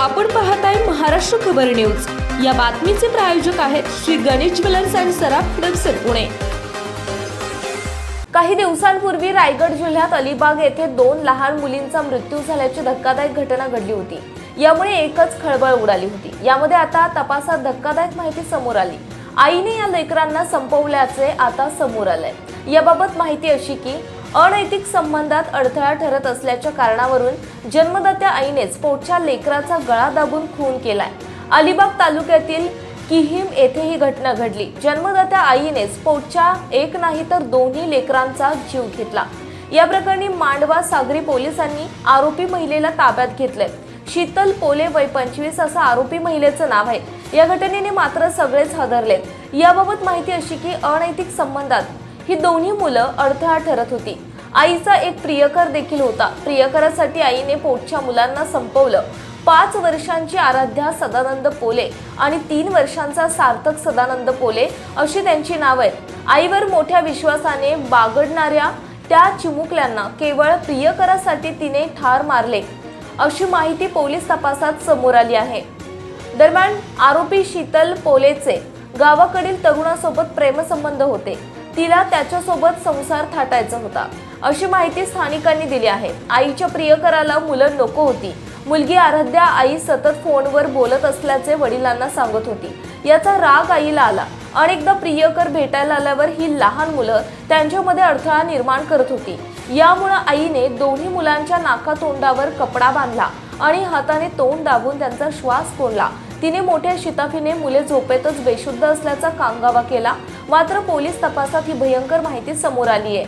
आपण पाहताय महाराष्ट्र खबर न्यूज. या बातमीचे प्रायोजक आहेत श्री गणेश ज्वेलर्स अँड सराफ हडपसर पुणे. काही दिवसांपूर्वी रायगड जिल्ह्यात अलिबाग येथे दोन लहान मुलींचा मृत्यू झाल्याची धक्कादायक घटना घडली होती. यामुळे एकच खळबळ उडाली होती. यामध्ये आता तपासात धक्कादायक माहिती समोर आली. आईने या लेकरांना संपवल्याचे आता समोर आलंय. याबाबत माहिती अशी की अनैतिक संबंधात अडथळा ठरत असल्याच्या कारणावरून जन्मदात्या आईनेच पोटच्या लेकराचा गळा दाबून खून केलाय. अलिबाग तालुक्यातील किहिम येथे ही घटना घडली. जन्मदात्या आईनेच पोटच्या एक नाही तर दोन्ही लेकरांचा जीव घेतला. या प्रकरणी मांडवा सागरी पोलिसांनी आरोपी महिलेला ताब्यात घेतलंय. शीतल पोले वय पंचवीस असं आरोपी महिलेचं नाव आहे. या घटनेने मात्र सगळेच हादरलेत. याबाबत माहिती अशी की अनैतिक संबंधात ही दोन्ही मुलं अडथळा ठरत होती. आईचा एक प्रियकर देखील होता. प्रियकरासाठी आईने पोटच्या मुलांना संपवलं. पाच वर्षांची आराध्या सदानंद पोले आणि तीन वर्षांचा सार्थक सदानंद पोले अशी त्यांची नावं आहेत. आईवर मोठ्या विश्वासाने बागडणाऱ्या त्या चिमुकल्यांना केवळ प्रियकरासाठी तिने ठार मारले. अशी माहिती पोलीस तपासात समोर आली आहे. दरम्यान आरोपी शीतल पोलेचे गावाकडील तरुणासोबत प्रेमसंबंध होते. तिला त्याच्यासोबत संसार थाटायचा होता. अशी माहिती स्थानिकांनी दिली आहे. आईच्या प्रियकराला मुलं नको होती. मुलगी आराध्या आई सतत फोनवर बोलत असल्याचे वडिलांना सांगत होती. याचा राग आईला आला. अनेकदा प्रियकर भेटायला आल्यावर ही लहान मुलं त्यांच्यामध्ये अडथळा निर्माण करत होती. यामुळं आईने दोन्ही मुलांच्या नाकातोंडावर कपडा बांधला आणि हाताने तोंड दाबून त्यांचा श्वास कोंडला. तिने मोठ्या शिताफीने मुले झोपेतच बेशुद्ध असल्याचा कांगावा केला मात्र पोलीस तपासात ही भयंकर माहिती समोर आली आहे.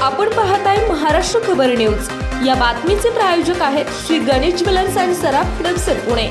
आपण पाहत आहे महाराष्ट्र खबर न्यूज. या बातमीचे प्रायोजक आहेत श्री गणेश ज्वेलर्स अँड सराफ हडपसर पुणे.